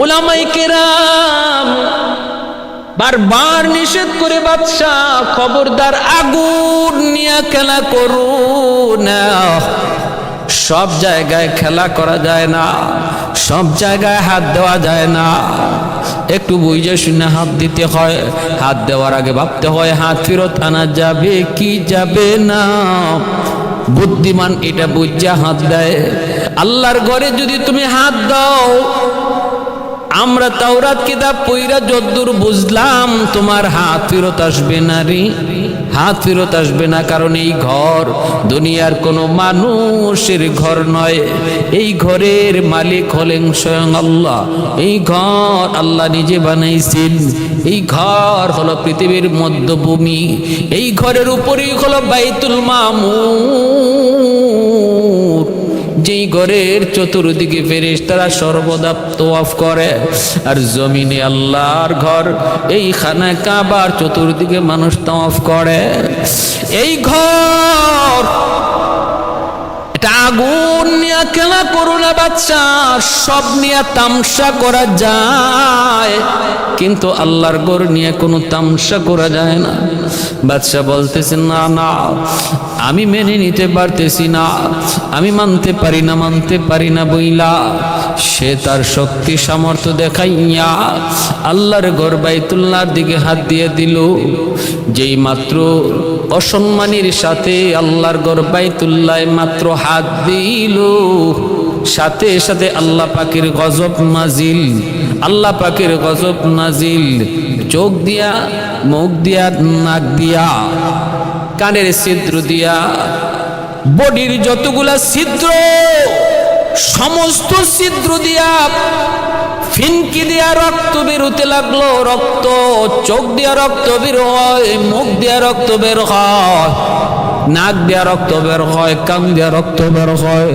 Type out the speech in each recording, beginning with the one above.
ওলামাই কেরাম বারবার নিষেধ করে বাদশাহ খবরদার আগুন নিয়ে খেলা করু না সব জায়গায় খেলা করা যায় না, সব জায়গায় হাত দেওয়া যায় না। একটু বুঝে শুনে হাত দিতে হয়, হাত দেওয়ার আগে ভাবতে হয়, হাত ফেরত আনা যাবে কি যাবে না। বুদ্ধিমান এটা বুঝা হাত দেয়। আল্লাহর ঘরে যদি তুমি হাত দাও আমরা তাওরাত কিতাব পইরা যদ্দূর বুঝলাম, তোমার হাত ফেরত আসবে না রে। হাত ফেরত আসবে না কারণ এই ঘর দুনিয়ার কোনো মানুষের ঘর নয়। এই ঘরের মালিক হলেন স্বয়ং আল্লাহ। এই ঘর আল্লাহ নিজে বানাইছেন। এই ঘর হলো পৃথিবীর মধ্যভূমি। এই ঘরের উপরেই হলো বাইতুল মামুর যেই ঘরের চতুর্দিকে ফেরেস তারা সর্বদা তোয়াফ করে। আর জমিনে আল্লাহর ঘর, এই খানা কাবার চতুর্দিকে মানুষ তোয়াফ করে। এই ঘর এটা আগুন নিয়ে খেলা করো না বাচ্চা, সব নিয়ে তামসা করা যায়। কিন্তু আল্লাহর গোর নিয়ে কোনো তামসা করা যায় না। বাচ্চা বলতেছে, না না, আমি মেনে নিতে পারতেছি না। আমি মানতে পারি না, মানতে পারি না বইলা। সে তার শক্তি, সামর্থ্য দেখাইয়া আল্লাহর ঘর বাইতুল্লাহর দিকে হাত দিয়ে দিল। যেই মাত্র অসম্মানের সাথে আল্লাহর ঘর বাইতুল্লাহ মাত্র হাত দিল। সাথে সাথে আল্লাহ পাকের গজব নাজিল। আল্লাহ পাকের গজব নাজিল। চোখ দিয়া, মুখ দিয়া, নাক দিয়া, কানের ছিদ্র দিয়া, বডির যতগুলা ছিদ্র, সমস্ত ছিদ্র দিয়া ফিনকি দিয়া রক্ত বেরোতে লাগল, রক্ত, চোখ দিয়া রক্ত বের হয়, মুখ দিয়া রক্ত বের হয়, নাক দিয়া রক্ত বের হয়, কান দিয়া রক্ত বের হয়।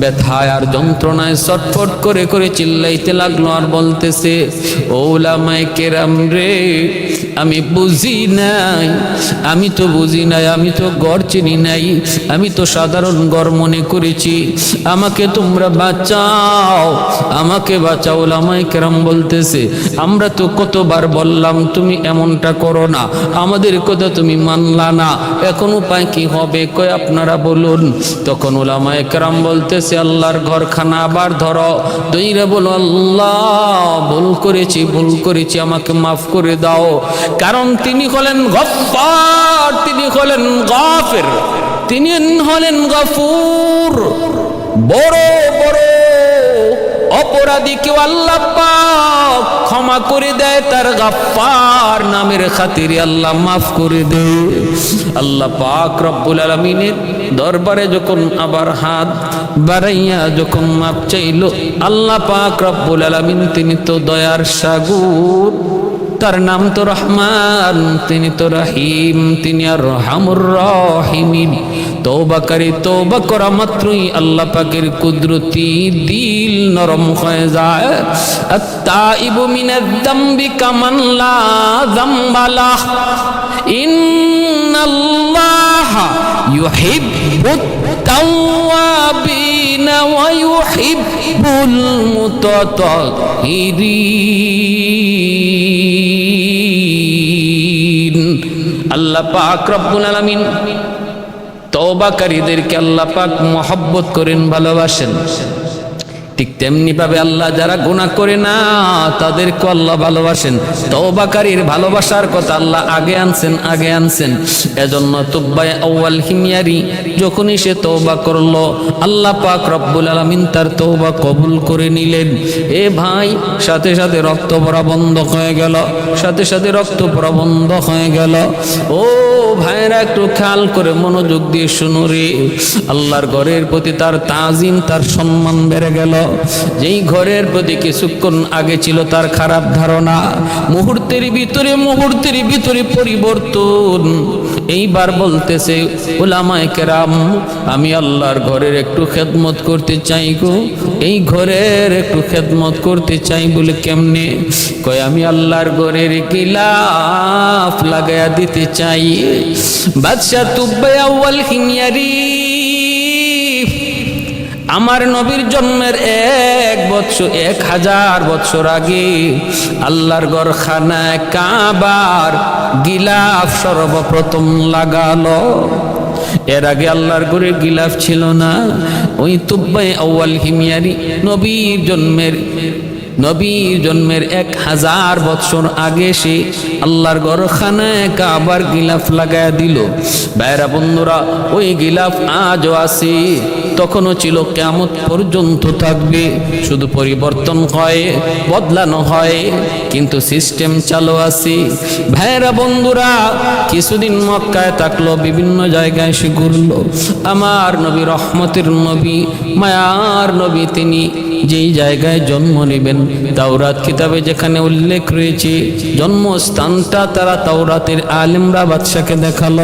ব্যথায় আর যন্ত্রণায় ছটফট করে করে চিল্লাইতে লাগল আর বলতেছে, ওলামায় কেরাম রে, আমি বুঝি নাই, আমি তো বুঝি নাই, আমি তো গড় চিনি নাই, আমি তো সাধারণ গড় মনে করেছি, আমাকে তোমরা বাঁচাও, আমাকে বাঁচাও। ওলামায় কেরাম বলতেছে, আমরা তো কতবার বললাম, তুমি এমনটা করো না, আমাদের কথা তুমি মানলা না, এখন উপায় কি হবে? কয়, আপনারা বলুন। তখন ওলামায় কেরাম বলতেছে, আল্লাহর ঘরখানা আবার ধরো। দইরে বলো আল্লাহ, ভুল করেছি ভুল করেছি, আমাকে মাফ করে দাও। কারণ তিনি হলেন গফার তিনি হলেন গফের, তিনি হলেন গফুর। বড় বড় অপরাধীকে আল্লাহ পাক ক্ষমা করে দেয়, তার গাফার নামের খাতিরে আল্লাহ মাফ করে দেয়। আল্লাহ পাক রব্বুল আলমিনের দরবারে যখন আবার হাত বাড়াইয়া যখন মাপ চাইল, আল্লাহ পাক রব্বুল আলমিন, তিনি তো দয়ার সাগুর। তার নাম তো রহমান, তিনি তো রহিম, তিনি আর রহামুর রহিমিন। তৌবাকারী তৌবা করা মাত্রই আল্লাহ পাকের কুদরতি দিল নরম হয়ে যায়। আত্তাইবু মিনাদ দামবি কামান লা যামবালা ইন্নাল্লাহ ইউহিব্বুত التوابين ويحب المتطهرين আল্লাহ পাক রব্বুল আলামিন তওবাকারীদেরকে আল্লাহ পাক মহব্বত করেন ভালোবাসেন ঠিক তেমনি ভাবে আল্লাহ যারা গুণা করে না তাদেরকে আল্লাহ ভালোবাসেন। তওবাকারীর ভালোবাসার কথা আল্লাহ আগে আনছেন আগে আনছেন। এজন্য তুব্বাই আউয়াল হিমিয়ারি, যখনই সে তওবা করল, আল্লাহ পাক রব্বুল আলামিন তার তওবা কবুল করে নিলেন। এ ভাই, সাথে সাথে রক্ত পড়া বন্ধ হয়ে গেল, সাথে সাথে রক্ত পড়া বন্ধ হয়ে গেল। ও ভাইরা একটু খেয়াল করে মনোযোগ দিয়ে শুনো রে। আল্লাহর ঘরের প্রতি তার তাজিম, তার সম্মান বেড়ে গেল। যেই ঘরের প্রতি কিছুক্ষণ আগে ছিল তার খারাপ ধারণা, মুহূর্তের ভিতরে মুহূর্তের ভিতরে পরিবর্তন। এইবার বলতেছে ওলামায় কেরাম, আমি আল্লাহর ঘরের একটু খেদমত করতে চাই গো। এই ঘরের একটু খেদমত করতে চাই বলে কেমনে? কয়, আমি আল্লাহর ঘরের গিলাফ লাগায়া দিতে চাই। বাদশাহ তুব্বাই আউয়াল হিমিয়ারি আমার নবীর জন্মের এক বছর, এক হাজার বছর আগে আল্লাহর গরখানায় কাবার গিলাফ সর্বপ্রথম লাগালো। এর আগে আল্লাহর ঘরে গিলাফ ছিল না। ওই তুব্বাই আউয়াল হিমিয়ারি নবীর জন্মের নবীর জন্মের এক হাজার বছর আগে সে আল্লাহর গরখানায় কাবার গিলাফ লাগায় দিল। বাইরা বন্ধুরা, ওই গিলাফ আজও আছে। তখনও ছিল কেমত পর্যন্ত থাকবে। শুধু পরিবর্তন হয়, বদলানো হয়, কিন্তু সিস্টেম চালু আছে। ভাইরা বন্ধুরা, কিছুদিন মক্কায় থাকল, বিভিন্ন জায়গায় সে ঘুরলো। আমার নবী রহমতের নবী, মায়ার নবী তিনি যেই জায়গায় জন্ম নেবেন, তাওরাত কিতাবে যেখানে উল্লেখ রয়েছে, জন্মস্থানটা তারা তাওরাতের আলেমরা বাদশাকে দেখাল।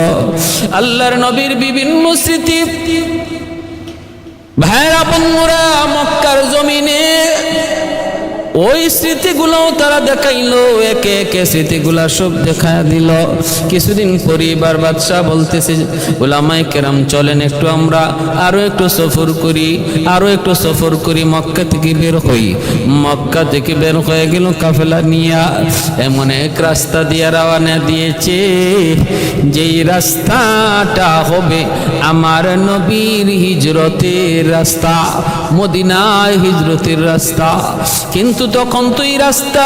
আল্লাহর নবীর বিভিন্ন স্মৃতি ভাইরা বন্ধুরা মক্কার জমিনে ওই স্মৃতিগুলোও তারা দেখাইলো, একে একে স্মৃতিগুলা সব দেখা দিল। কিছুদিন পরিবার বাদশাহ বলতেছে ওলামাই কেরাম, চলেন একটু আমরা আরও একটু সফর করি, আরও একটু সফর করি, মক্কা থেকে বের হই। মক্কা থেকে বের হয়ে গেল কাফেলা নিয়া, এমন এক রাস্তা দিয়ে রওনা দিয়েছে, যেই রাস্তাটা হবে আমার নবীর হিজরতের রাস্তা, মদিনায় হিজরতের রাস্তা। কিন্তু তখন তো এই রাস্তা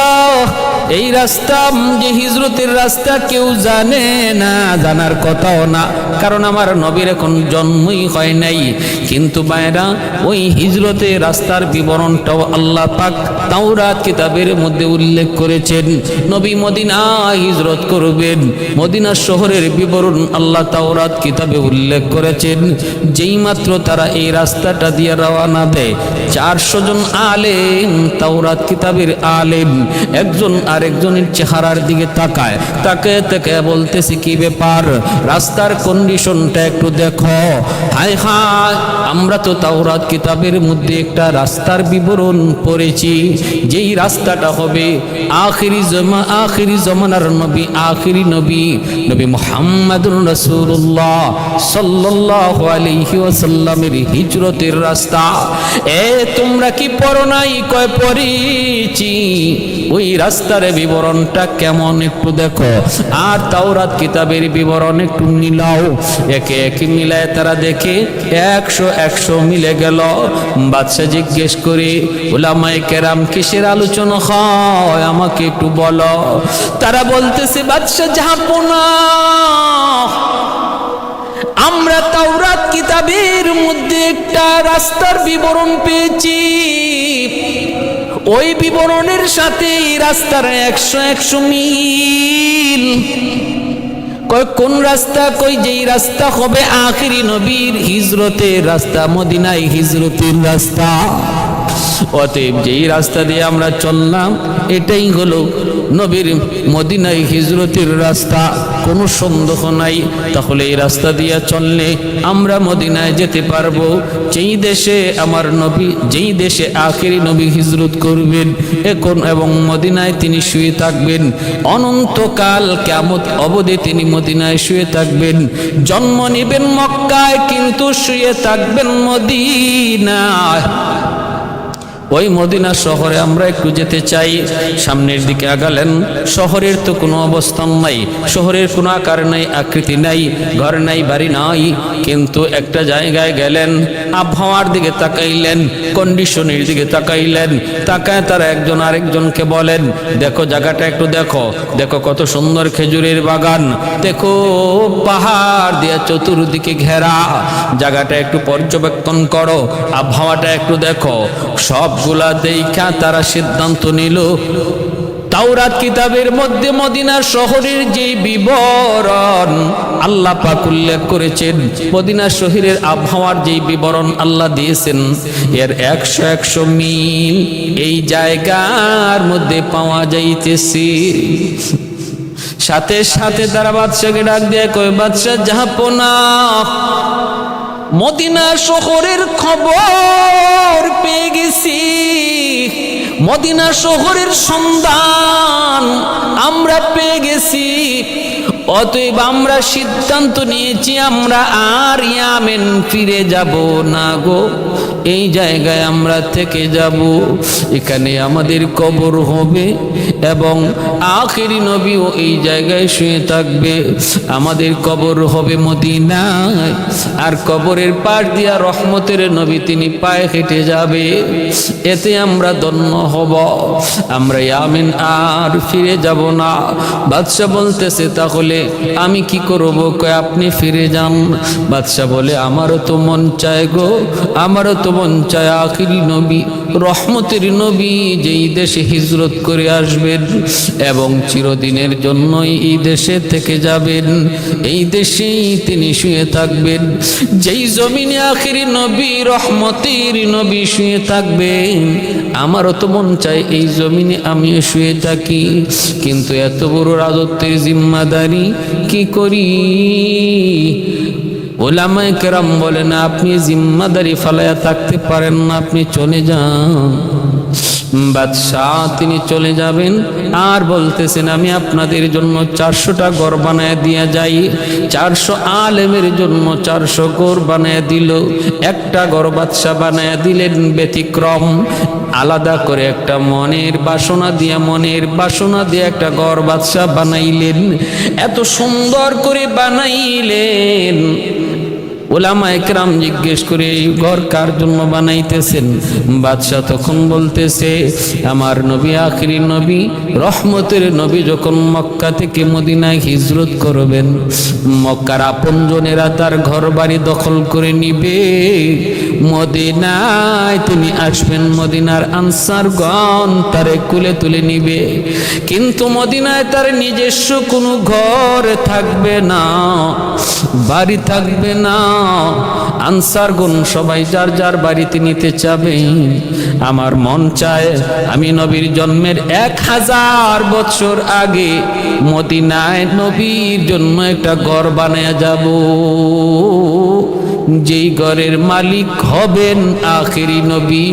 এই রাস্তা, যে হিজরতের রাস্তা কেউ জানে না, জানার কথাও না। কারণ আমার নবীর এখন জন্মই হয় নাই। কিন্তু বাইরা ওই হিজরতে রাস্তার বিবরণটাও আল্লাহ পাক তাওরাত কিতাবের মধ্যে উল্লেখ করেছেন। নবী মদিনা হিজরত করবেন। মদিনা শহরের বিবরণ আল্লাহ তাওরাত কিতাবে উল্লেখ করেছেন। যেই মাত্র তারা এই রাস্তাটা দিয়ে রওনা দেয় চারশো জন আলেম তাওরাত কিতাবের আলেম। একজন আরেকজনের চেহারার দিকে তাকায়। তাকে তাকে বলতেছি, কি ব্যাপার? রাস্তার কন্ডিশনটা একটু দেখো। হায় হায়, আমরা তো তাওরাত কিতাবের মধ্যে একটা রাস্তার বিবরণ পড়েছি। যেই রাস্তাটা হবে আখিরি জমা, আখিরি জমানার নবী, আখিরি নবী নবী মোহাম্মদুর রসুল্লাহ আলাইহি ওয়াসাল্লামের হিজরতের রাস্তা। এ তোমরা কি পড়ো নাই? কয়, পড়েছি। ওই রাস্তার বিবরণটা কেমন একটু দেখো। আর তাওরাত কিতাবের বিবরণ একটু মিলাও। একে একে মিলায় তারা দেখে একশো একশো মিলে গেল। বাদশা জিজ্ঞেস করে, ওলামায় কেরাম, কিসের আলোচনা হয়? আমাকে একটু বলো। তারা বলতেছে বাদশা যাহাপনা আমরা তাওরাত কিতাবের মধ্যে একটা রাস্তার বিবরণ পেয়েছি। ওই বিবরণের সাথে রাস্তার একশো একশো মিল। কোন রাস্তা? কই যেই রাস্তা হবে আখিরি নবীর হিজরতের রাস্তা, মদিনায় হিজরতের রাস্তা। অতএব যেই রাস্তা দিয়ে আমরা চললাম, এটাই হলো নবীর মদিনায় হিজরতের রাস্তা, কোনো সন্দেহ নাই। তাহলে এই রাস্তা দিয়ে চললে আমরা মদিনায় যেতে পারব। যেই দেশে আমার নবী, যেই দেশে আখেরি নবী হিজরত করবেন, এখন এবং মদিনায় তিনি শুয়ে থাকবেন। অনন্তকাল কেমত অবধি তিনি মদিনায় শুয়ে থাকবেন। জন্ম নেবেন মক্কায়, কিন্তু শুয়ে থাকবেন মদিনায়। ওই মদিনা শহরে আমরা একটু যেতে চাই। সামনের দিকে আগালেন। শহরের তো কোনো অবস্থান নাই। শহরের কোনো আকার নাই, আকৃতি নাই, ঘর নাই, বাড়ি নাই। কিন্তু একটা জায়গায় গেলেন, আবহাওয়ার দিকে তাকাইলেন কন্ডিশনের দিকে তাকাইলেন। তাকায় তারা একজন আরেকজনকে বলেন, দেখো জায়গাটা একটু দেখো। দেখো কত সুন্দর খেজুরের বাগান। দেখো পাহাড় দিয়ে চতুর্দিকে ঘেরা। জায়গাটা একটু পর্যবেক্ষণ করো। আবহাওয়াটা একটু দেখো। সবগুলা দেখা তারা সিদ্ধান্ত নিল। তাওরাত কিতাবের মধ্যে মদিনা শহরের যে বিবরণ আল্লাহ পাক উল্লেখ করেছেন মদিনা শহরের আবহাওয়ার যে বিবরণ আল্লাহ দিয়েছেন, এর একশো একশো মিল এই জায়গার মধ্যে পাওয়া যাইতেছে। সাথে সাথে তারা বাদশাকে ডাক দিয়ে কয়, বাদশাহ জাহাপনা মদিনা শহরের খবর পেয়ে গেছি। মদিনা শহরের সন্ধান আমরা পেয়ে গেছি। অতএব আমরা সিদ্ধান্ত নিয়েছি, আমরা আর ইয়ামেন ফিরে যাব না গো। এই জায়গায় আমরা থেকে যাব, এখানে আমাদের কবর হবে এবং আখেরি নবীও এই জায়গায় শুয়ে থাকবে। আমাদের কবর হবে মদিনায়, আর কবরের পাশ দিয়া রহমতের নবী তিনি পায়ে হেঁটে যাবে। এতে আমরা ধন্য হব, আমরা ইয়ামেন আর ফিরে যাব না। বাদশাহ বলতেছে, তাহলে আমি কি করব? কয়, আপনি ফিরে যান। বাদশাহ বলে, আমারও তো মন চায় গো, আমারও তো মন চায় আখিরি নবী, রহমতের নবী যেই দেশে হিজরত করে আসবেন এবং চিরদিনের জন্যই এই দেশে থেকে যাবেন। এই দেশেই তিনি শুয়ে থাকবেন। যেই জমিনে আখিরি নবী, রহমতের নবী শুয়ে থাকবেন আমারও তো মন চায় এই জমিনে আমিও শুয়ে থাকি। কিন্তু এত বড় রাজত্বের জিম্মাদারি কি করি? ওলামায় কেরাম বলে না আপনি জিম্মাদারি ফালাইয়া থাকতে পারেন না, আপনি চলে যান। বাদশাহ, তিনি চলে যাবেন। আর বলতেছেন, আমি আপনাদের জন্য চারশোটা গড় বানায় দিয়া যাই। চারশো আলেমের জন্য চারশো গড় বানায় দিল। একটা গড় বাদশাহ বানায় দিলেন ব্যতিক্রম। আলাদা করে একটা মনের বাসনা দিয়া, মনের বাসনা দিয়ে একটা গড় বাদশাহ বানাইলেন। এত সুন্দর করে বানাইলেন। ওলামা একরাম জিজ্ঞেস করে ঘর কার জন্য বানাইতেছেন? বাদশাহ তখন বলতেছে, আমার নবী আখরি নবী, রহমতের নবী যখন মক্কা থেকে মদিনায় হিজরত করবেন, মক্কার আপনজনেরা তার ঘর বাড়ি দখল করে নিবে। মদিনায় তিনি আসবেন, মদিনার আনসার গণ তারে কুলে তুলে নিবে। কিন্তু মদিনায় তার নিজস্ব কোনো ঘর থাকবে না, বাড়ি থাকবে না। আনসার গুণ সবাই যার যার বাড়িতে নিতে চাবে। আমার মন চায় আমি নবীর জন্মের এক হাজার বছর আগে মদিনায় নবীর জন্য একটা ঘর বানায় যাব। যেই ঘরের মালিক হবেন আখেরি নবী,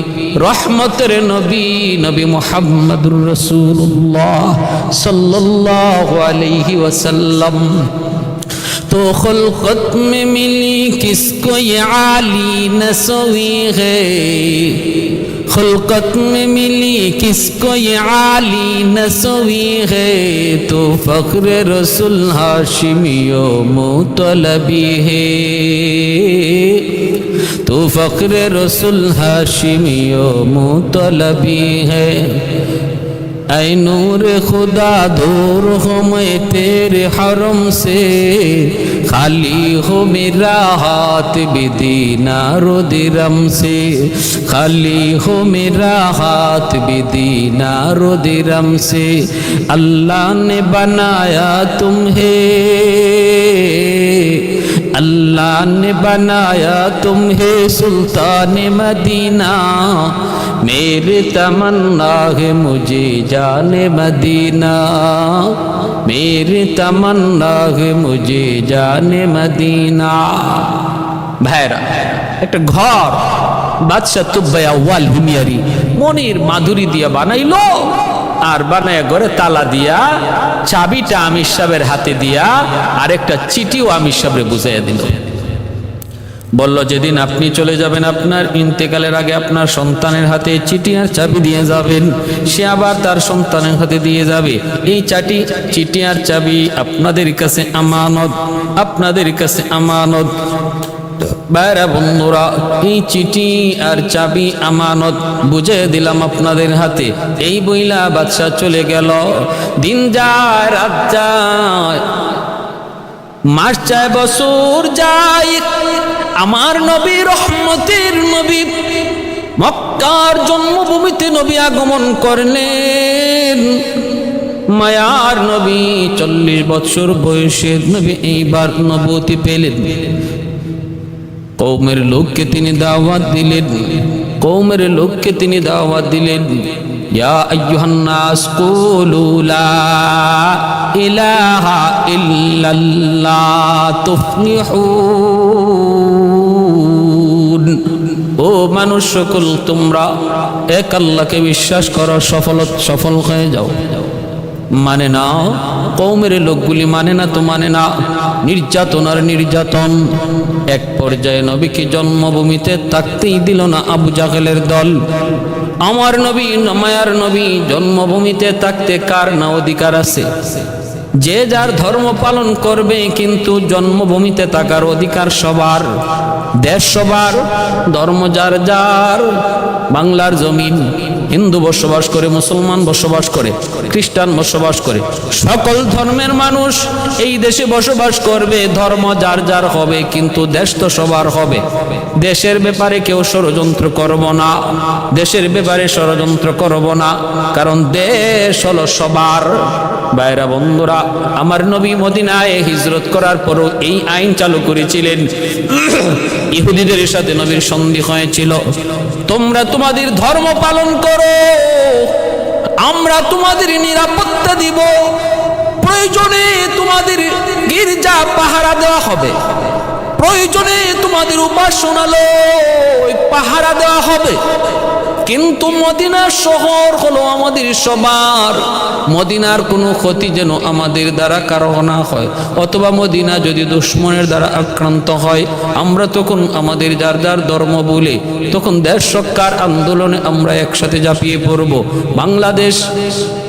রহমতের নবী নবী মোহাম্মদুর রসুল্লাহ সাল্লাল্লাহু আলাইহি ওয়াসাল্লাম। تو خلقت میں ملی کس کو یہ عالی نسوی ہے؟ خلقت میں ملی کس کو یہ عالی نسوی ہے؟ تو فخر رسول ہاشمی و مطلبی ہے۔ تو فخر رسول ہاشمی و مطلبی ہے۔ اے نور خدا دور ہو میں تیرے حرم سے خالی ہو میرا ہاتھ بھی دینا رو درم سے خالی ہو میرا ہاتھ بھی دینا رو درم سے اللہ نے بنایا تمہیں अल्लाह ने बनाया तुम्हें सुल्तान मदीना मेरे तमन्ना है मुझे जाने मदीना मेरे तमन्ना है मुझे जाने मदीना ভাইরা একটা ঘর বাদশাহ তুব্বাইয়া ওয়াল হিমিয়ারি মনির মাধুরী দিয়া বানাইলো আর বানায় ঘরে তালা দিয়া, চাবিটা আমির সাহেবের হাতে দিয়া আর একটা চিঠিও আমির সাহেবরে বুঝাইয়া দিল। বলল, যেদিন আপনি চলে যাবেন আপনার ইন্তেকালের আগে আপনার সন্তানের হাতে চিঠি আর চাবি দিয়ে যাবেন। সে আবার তার সন্তানের হাতে দিয়ে যাবে। এই চাটি, চিঠি আর চাবি আপনাদের কাছে আমানত, আপনাদের কাছে আমানত। বাইরা বন্ধুরা, এই চিঠি আর চাবি আমানত বুঝে দিলাম আপনাদের হাতে। এই বইলা বাদশাহ চলে গেল। দিন যায়, রাত যায়। মাস যায়, বছর যায়। আমার নবী রহমতের নবী মক্কার জন্মভূমিতে নবী আগমন করলেন। মায়ার নবী চল্লিশ বছর বয়সের নবী এইবার নবতী পেলেন। কৌমের লোককে তিনি দাওয়াত দিলেন। কৌমের লোককে তিনি দাওয়াত দিলেন। ও মানুষ সকল, তোমরা এক আল্লাহকে বিশ্বাস করো সফল সফল হয়ে যাও। মানে না? কৌমের লোকগুলি মানে না তো মানে না? নির্যাতন আর নির্যাতন। এক পর্যায়ে নবীকে জন্মভূমিতে থাকতেই দিল না আবু জাহেলের দল। আমার নবী মায়ার নবী, জন্মভূমিতে থাকতে কার না অধিকার আছে? যে যার ধর্ম পালন করবে, কিন্তু জন্মভূমিতে থাকার অধিকার সবার, দেশ সবার, ধর্ম যার যার, বাংলার জমিন, হিন্দু বসবাস করে, মুসলমান বসবাস করে, খ্রিস্টান বসবাস করে। সকল ধর্মের মানুষ এই দেশে বসবাস করবে, ধর্ম যার যার হবে, কিন্তু দেশ তো সবার হবে। দেশের ব্যাপারে কেউ ষড়যন্ত্র করব না, দেশের ব্যাপারে ষড়যন্ত্র করব না, কারণ দেশ হলো সবার। বাইরা বন্ধুরা আমার নবী মদিনায় হিজরত করার পরও এই আইন চালু করেছিলেন। ইহুদিদের সাথে নবীর সন্ধি হয়েছিল। তোমরা তোমাদের ধর্ম পালন করো। আমরা তোমাদের নিরাপত্তা দিব। প্রয়োজনে তোমাদের গির্জা পাহারা দেওয়া হবে। প্রয়োজনে তোমাদের উপাসনালয় পাহারা দেওয়া হবে। কিন্তু মদিনার শহর হলো আমাদের সবার। মদিনার কোনো ক্ষতি যেন আমাদের দ্বারা কারও না হয়। অথবা মদিনা যদি দুশ্মনের দ্বারা আক্রান্ত হয়, আমরা তখন আমাদের যার যার ধর্ম বলে, তখন দেশ সরকার আন্দোলনে আমরা একসাথে ঝাঁপিয়ে পড়ব। বাংলাদেশ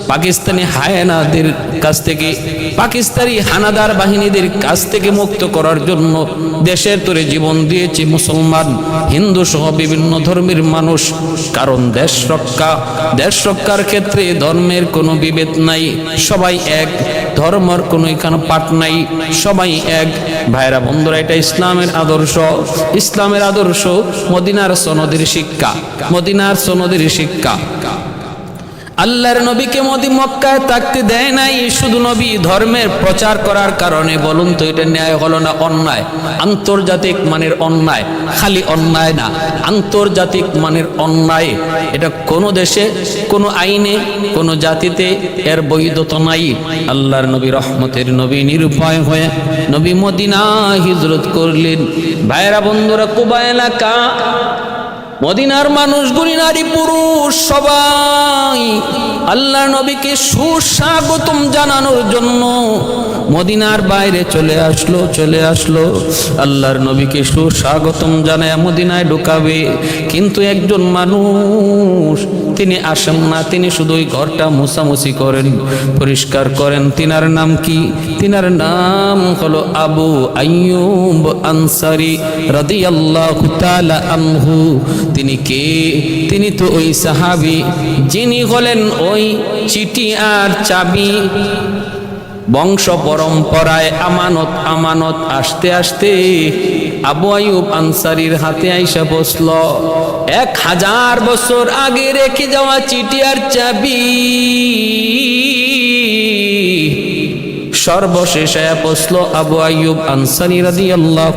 পাকিস্তানি হায়নাদের কাছ থেকে, পাকিস্তানি হানাদার বাহিনীদের কাছ থেকে মুক্ত করার জন্য দেশের তোরে জীবন দিয়েছে মুসলমান, হিন্দু সহ বিভিন্ন ধর্মের মানুষ। কারণ দেশ রক্ষা, দেশ রক্ষার ক্ষেত্রে ধর্মের কোনো বিভেদ নাই। সবাই এক, ধর্মের কোনো এখানে পাঠ নাই। সবাই এক। ভাইরা বন্ধুরা, এটা ইসলামের আদর্শ। ইসলামের আদর্শ মদিনার সনদের শিক্ষা। মদিনার সনদের শিক্ষা। আল্লাহর নবীকে মোদি মক্কায় থাকতে দেয় নাই, শুধু নবী ধর্মের প্রচার করার কারণে, বলুন তো এটা ন্যায় হলো না অন্যায়? আন্তর্জাতিক মানের অন্যায়, খালি অন্যায় না। আন্তর্জাতিক মানের অন্যায়, এটা কোনো দেশে, কোনো আইনে, কোনো জাতিতে এর বৈধতা নাই। আল্লাহর নবী রহমতের নবী নিরুপায় হয়ে নবী মদিনা হিজরত করলেন। ভাইরা বন্ধুরা কুবা এলাকা মদিনার মানুষগুলি নারী পুরুষ সবাই। আল্লাহ নবীকে সুস্বাগতম জানানোর জন্য মদিনার বাইরে চলে আসলো চলে আসলো। আল্লাহর নবীকে সুস্বাগতম জানায় মদিনায় ঢুকাবে। কিন্তু একজন মানুষ, তিনি আসেন না, তিনি শুধু ওই ঘরটা মুছামুছি করেন, পরিষ্কার করেন। তিনার নাম কি? তিনার নাম হলো আবু আইয়ুব আনসারি রাদিয়াল্লাহু তাআলা আনহু। তিনি কে? তিনি তো ওই সাহাবি, যিনি হলেন ওই চিঠি আর চাবি। বংশ পরম্পরায় আমানত আমানত, আসতে আসতে আবু আয়ুব আনসারির হাতে আইসা বসল। এক হাজার বছর আগে রেখে যাওয়া চিঠি আর চাবি। সর্বশেষ পৌঁছল আবু আয়ুব আনসারি রাদি আল্লাহ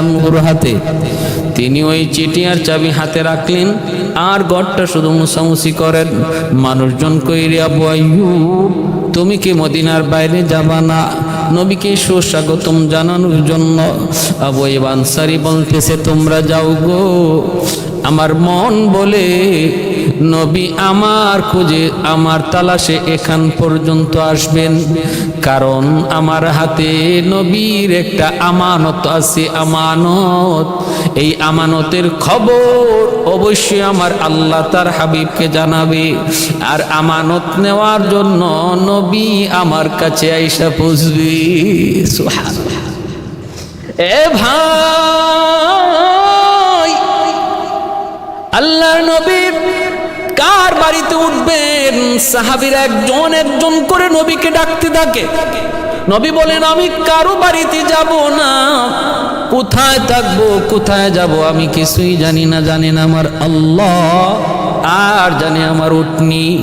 আনহুর হাতে। তিনি ওই চিঠি আর চাবি হাতে রাখলেন, আর গড়টা শুধু মুসামুসি করেন। মানুষজন কইরে আয়ুব তুমি কি মদিনার বাইরে যাবা না? নবীকে সুস্বাগতম জানানোর জন্য। আবু আনসারি বলতেছে, তোমরা যাও গো। আমার মন বলে, নবী আমার খুঁজে, আমার তালাশে এখান পর্যন্ত আসবেন। কারণ আমার হাতে নবীর একটা আমানত আছে আমানত। এই আমানতের খবর অবশ্যই আমার আল্লাহ তার হাবিবকে জানাবে। আর আমানত নেওয়ার জন্য নবী আমার কাছে আইসা পুষবি এ ভাই, আল্লাহর নবী কার বাড়িতে উঠবেন? সাহাবির একজন একজন করে নবীকে ডাকতে থাকে। নবী বলেন, আমি কারও বাড়িতে যাব না। কোথায় থাকব, কোথায় যাব, আমি কিছুই জানি না জানি না আমার আল্লাহ। আর জানে আমার উটনি।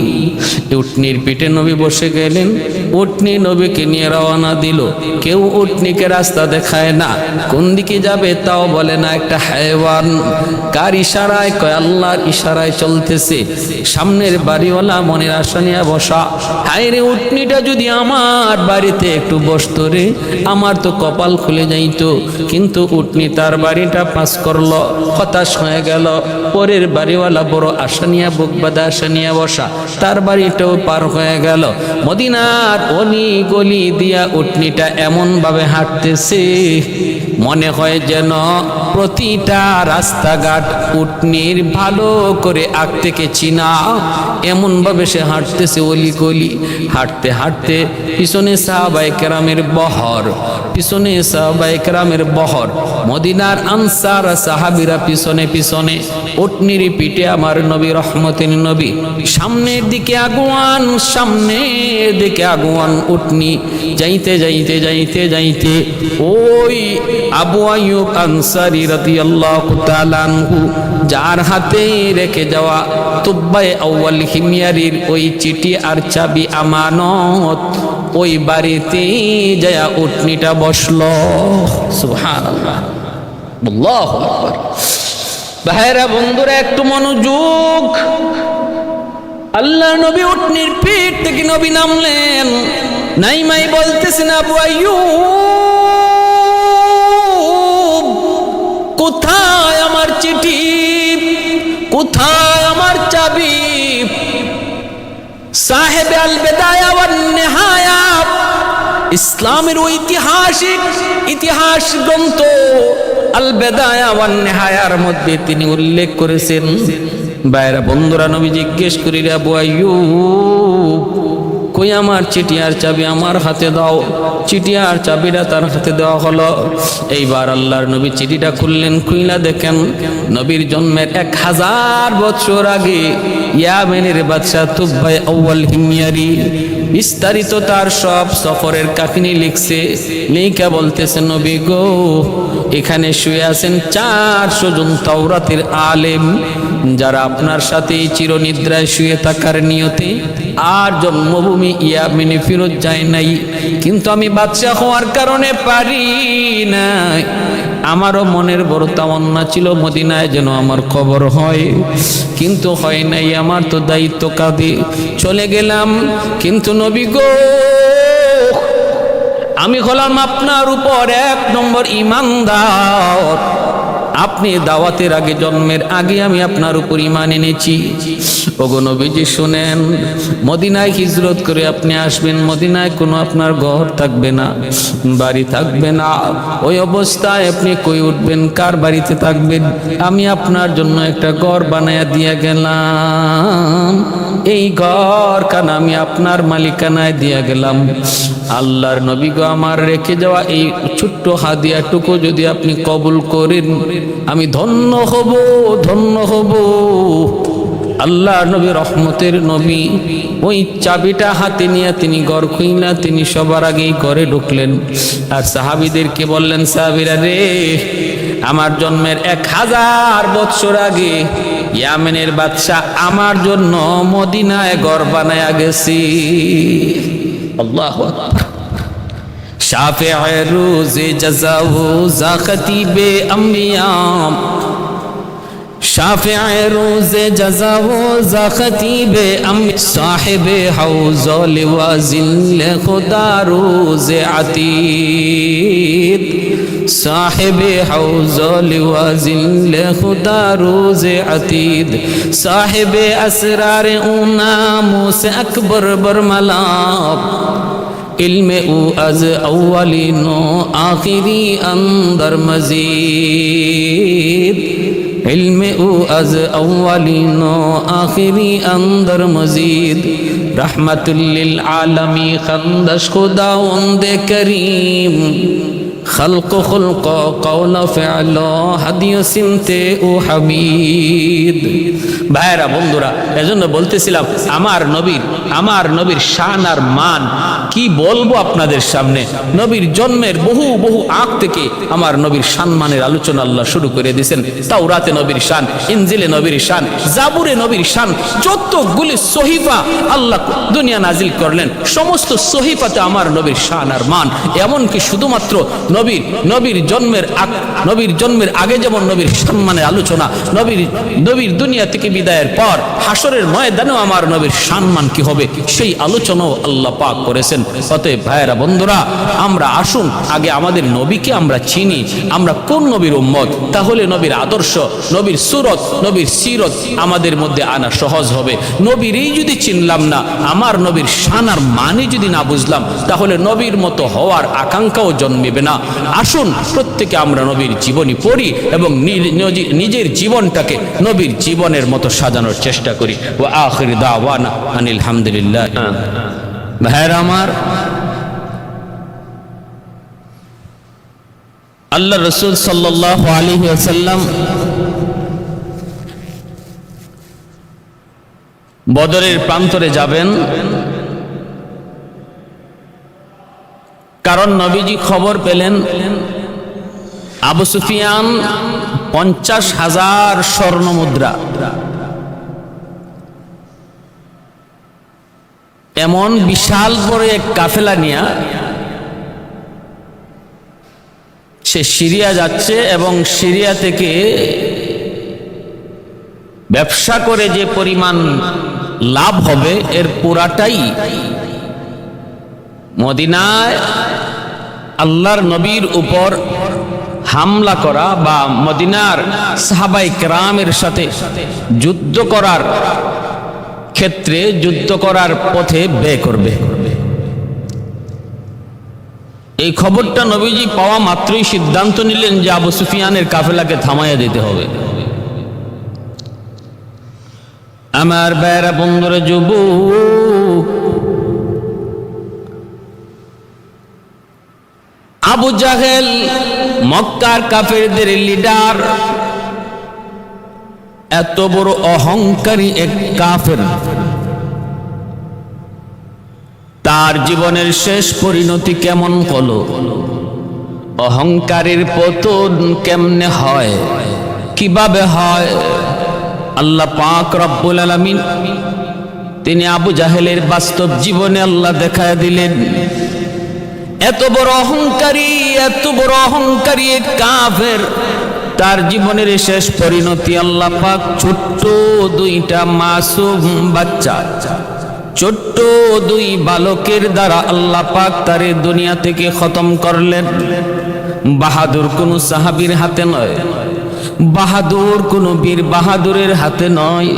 উটনির পিঠে নবী বসে গেলেন। উটনি নবীকে নিয়ে রওনা দিল। কেউ উটনিকে রাস্তা দেখায় না। কোন দিকে যাবে তাও বলে না একটা হায়ওয়ান। কার ইশারায়? কয়, আল্লাহর ইশারায় চলতেছে। সামনের বাড়িওয়ালা মনের আশা নিয়ে বসা। হায় রে উটনিটা যদি আমার বাড়িতে একটু বসতো রে, আমার তো কপাল খুলে যাইতো। কিন্তু উটনি তার বাড়িটা পাস করল। হতাশ হয়ে গেল। পরের বাড়িওয়ালা বড় আশা বাসা বুক বাদা আশা বসা। তার বাড়িটাও পার হয়ে গেল। মদিনার অলি গলি দিয়া উটনিটা এমন ভাবে হাঁটতেছে, মনে হয় যেন প্রতিটা রাস্তাঘাট উটনির ভালো করে আগ থেকে চিনা। এমন ভাবে সে হাঁটতেছে অলি গলি। হাঁটতে হাঁটতে পিছনে সাহাবাই কেরামের বহর পিছনে সাহাবাই কেরামের বহর। মদিনার আনসার সাহাবিরা পিছনে পিছনে উটনির পিঠে আমার নবী রহমতিন নবী। সামনের দিকে আগুয়ান, সামনের দিকে আগুয়ান উটনি। যাইতে যাইতে যাইতে যাইতে ওই আবু আয়ুব আনসারি তাআলা আনহু যার হাতে রেখে যাওয়া তুব্বাই আউয়াল হিমিয়ারির ওই চিঠি আর চাবি আমানত ওই বাড়িতে যায়া উটনিটা বসল। ভাইরা বন্ধুরা, একটু মনোযোগ। আল্লাহ নবী উটনির পিঠ থেকে নবী নামলেন। নাইমাই বলতেছেন আবু আইয়ুব, কোথায় আমার চিঠি? কোথায় আমার চাবি? সাহেব নেহায়া। ইসলামের ঐতিহাসিক ইতিহাস গ্রন্থ আল বেদায়া নেহায়ার মধ্যে তিনি উল্লেখ করেছেন। বাইরা বন্ধুরা নবী জিজ্ঞেস করি রে আবু আইয়ুব কই আমার চিঠি আর চাবি আমার হাতে দাও। চিঠি আর চাবিটা তার হাতে দেওয়া হলো। এইবার আল্লাহর নবী চিঠিটা খুললেন, খুইলা দেখেন নবীর জন্মের এক হাজার বছর আগে ইয়ামেনের বাদশাহ তুব্বাই আউয়াল হিমিয়ারি বিস্তারিত তার সব সফরের কাহিনী লিখছে। লিখা বলতেছে, নবী গো, এখানে শুয়ে আছেন চারশো জন তাওরাতের আলেম। যারা আপনার সাথে চিরনিদ্রায় শুয়ে থাকার নিয়তে আর জন্মভূমি ইয়ামিনে ফেরত যায় নাই। কিন্তু আমি বাচ্চা হওয়ার কারণে পারি নাই। আমারও মনের বড় তামান্না ছিল মদিনায় যেন আমার খবর হয়। কিন্তু হয় নাই, আমার তো দায়িত্ব কাঁদে চলে গেলাম। কিন্তু নবী গো, আমি হলাম আপনার উপর এক নম্বর ইমানদার। আপনি দাওয়াতের আগে জন্মের আগে আমি আপনার উপর ইমান এনেছি। ওগো নবীজি শুনেন, মদিনায় হিজরত করে আপনি আসবেন, মদিনায় কোনো আপনার ঘর থাকবে না, বাড়ি থাকবে না। ওই অবস্থায় আপনি কই উঠবেন, কার বাড়িতে থাকবেন? আমি আপনার জন্য একটা ঘর বানায়া দিয়ে গেলাম। এই ঘর কান আমি আপনার মালিকানায় দিয়ে গেলাম। আল্লাহর নবী গো আমার রেখে যাওয়া এই ছোট্ট হাদিয়াটুকু যদি আপনি কবুল করেন আমি ধন্য হব ধন্য হব। আল্লাহ নবী রহমতের নবী, ওই চাবিটা হাতে নিয়ে তিনি গড় খুইলা, তিনি সবার আগেই ঘরে ঢুকলেন। আর সাহাবিদেরকে বললেন, সাহাবিরা রে, আমার জন্মের এক হাজার বৎসর আগে ইয়ামেনের বাদশাহ আমার জন্য মদিনায় ঘর বানায়া গেছি। আল্লাহ شافع روز جزاو زا خطیب انبیاء شافع روز جزاو زا خطیب انبیاء صاحب حوز و لوازل خدا روز عتید صاحب حوز و لوازل خدا روز عتید صاحب اسرار اونام سے اکبر برملاب علم أو أز اولین و آخری اندر مزید علم أو أز اولین و آخری اندر مزید رحمت للعالمی خندش خداوند کریم. خلق خلق قول فعل হাদিয় সিমতে ও হামিদ ভাইরা বন্ধুরা এজন্য বলতেছিলাম আমার নবীর আমার নবীর শান আর মান কি বলবো আপনাদের সামনে নবীর জন্মের বহু বহু আগ থেকে আমার নবীর সম্মানের আলোচনা আল্লাহ শুরু করে দিয়েছেন তাওরাতে নবীর শান ইনজিলে নবীর শান জাবুরে নবীর শান যতগুলি সহিফা আল্লাহ দুনিয়া নাজিল করলেন সমস্ত সহিফাতে আমার নবীর শান আর মান এমনকি শুধুমাত্র নবীর নবীর জন্মের নবীর জন্মের আগে যেমন নবীর সম্মানের আলোচনা, নবীর নবীর দুনিয়া থেকে বিদায়ের পর হাসরের ময়দানেও আমার নবীর সম্মান কি হবে, সেই আলোচনাও আল্লাহ পাক করেছেন। অতএব ভাইয়েরা, বন্ধুরা, আমরা আসুন, আগে আমাদের নবীকে আমরা চিনি, আমরা কোন নবীর উম্মত, তাহলে নবীর আদর্শ, নবীর সুরত, নবীর সিরত আমাদের মধ্যে আনা সহজ হবে। নবীরই যদি চিনলাম না, আমার নবীর সানার মানে যদি না বুঝলাম, তাহলে নবীর মতো হওয়ার আকাঙ্ক্ষাও জন্মিবে না। আসুন, প্রত্যেকে আমরা নবীর জীবনী পড়ি এবং নিজের জীবনটাকে নবীর জীবনের মতো সাজানোর চেষ্টা করি। ও আখির আনিল হামদুলিল্লাহ। ভাইয়ের আমার আল্লাহ রসুল সাল্লাহ আলী আসাল্লাম বদরের প্রান্তরে যাবেন। কারণ নবীজি খবর পেলেন আবু সুফিয়ান পঞ্চাশ হাজার স্বর্ণ মুদ্রা। এমন বিশাল বড় এক কাফেলা নিয়া সে সিরিয়া যাচ্ছে এবং সিরিয়া থেকে ব্যবসা করে যে পরিমাণ লাভ হবে, এর পুরাটাই মদিনায় আল্লাহর নবীর উপর হামলা করা বা মদিনার সাহাবাই কেরামের সাথে যুদ্ধ করার ক্ষেত্রে যুদ্ধ করার পথে ব্যয় করবে। এই খবরটা নবীজি পাওয়া মাত্রই সিদ্ধান্ত নিলেন যে আবু সুফিয়ানের কাফেলাকে থামাইয়া দিতে হবে। আমার বেড়া বন্ধুরা যুবক আবু জাহেল, মক্কার কাফেরদের লিডার এত বড় অহংকারী এক কাফের। তার জীবনের শেষ পরিণতি কেমন হলো? অহংকারের পতন কেমনে হয়? কীভাবে হয়? আল্লাহ পাক রব্বুল আলামিন, তিনি আবু জাহেলের বাস্তব জীবনে আল্লাহ দেখায় দিলেন এত বড় অহংকারী, এত বড় অহংকারী কাফের। তার জীবনের শেষ পরিণতি আল্লাহ পাক ছোট্ট দুইটা মাসুম বাচ্চা, ছোট্ট দুই বালকের দ্বারা আল্লাহ পাক তারে দুনিয়া থেকে খতম করলেন। বাহাদুর কোন সাহাবীর হাতে নয়, বাহাদুর কোন বীর বাহাদুরের হাতে নয়।